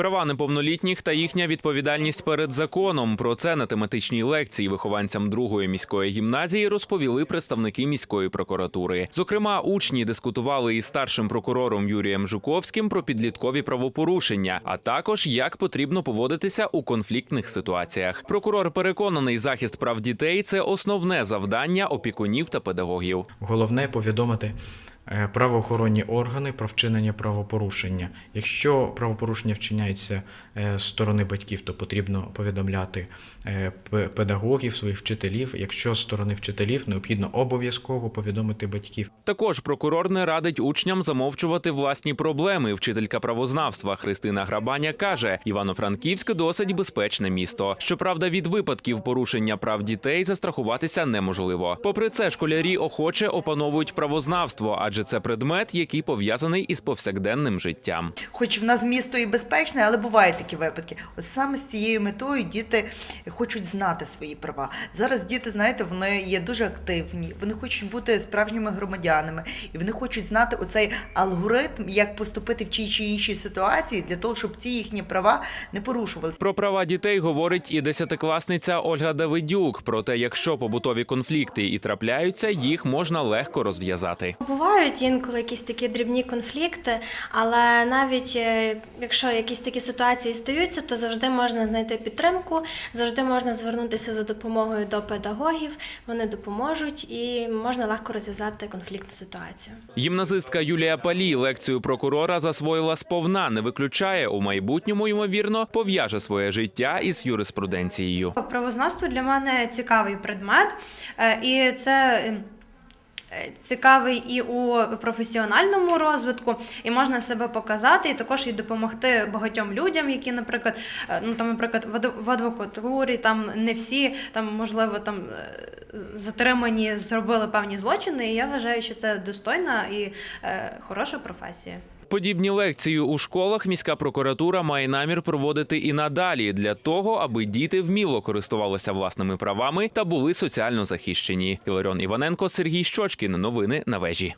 Права неповнолітніх та їхня відповідальність перед законом. Про це на тематичній лекції вихованцям другої міської гімназії розповіли представники міської прокуратури. Зокрема, учні дискутували із старшим прокурором Юрієм Жуковським про підліткові правопорушення, а також як потрібно поводитися у конфліктних ситуаціях. Прокурор переконаний, захист прав дітей це основне завдання опікунів та педагогів. Головне повідомити правоохоронні органи про вчинення правопорушення. Якщо правопорушення вчиняється е, з сторони батьків, то потрібно повідомляти е, педагогів, своїх вчителів. Якщо з сторони вчителів, необхідно обов'язково повідомити батьків. Також прокурор не радить учням замовчувати власні проблеми. Вчителька правознавства Христина Грабаня каже: Івано-Франківськ досить безпечне місто. Щоправда, від випадків порушення прав дітей застрахуватися неможливо. Попри це, школярі охоче опановують правознавство, адже це предмет, який пов'язаний із повсякденним життям. Хоч в нас місто і безпечне, але бувають такі випадки. От саме з цією метою діти хочуть знати свої права. Зараз діти, знаєте, вони є дуже активні, вони хочуть бути справжніми громадянами, і вони хочуть знати оцей алгоритм, як поступити в тій чи іншій ситуації для того, щоб ці їхні права не порушувалися. Про права дітей говорить і десятикласниця Ольга Давидюк. Проте, якщо побутові конфлікти і трапляються, їх можна легко розв'язати. Бувають інколи якісь такі дрібні конфлікти, але навіть е, якщо якісь такі ситуації стаються, то завжди можна знайти підтримку, завжди можна звернутися за допомогою до педагогів, вони допоможуть і можна легко розв'язати конфліктну ситуацію. Гімназистка Юлія Палій лекцію прокурора засвоїла сповна, не виключає у майбутньому, ймовірно, пов'яже своє життя із юриспруденцією. Правознавство для мене цікавий предмет, е, і це. Цікавий і у професіональному розвитку, і можна себе показати, і також і допомогти багатьом людям, які, наприклад, е, ну там, наприклад, в адвокатурі там не всі там, можливо, там е, затримані, зробили певні злочини. І я вважаю, що це достойна і е, хороша професія. Подібні лекції у школах міська прокуратура має намір проводити і надалі для того, аби діти вміло користувалися власними правами та були соціально захищені. Іларіон Іваненко, Сергій Щочкін. Новини на вежі.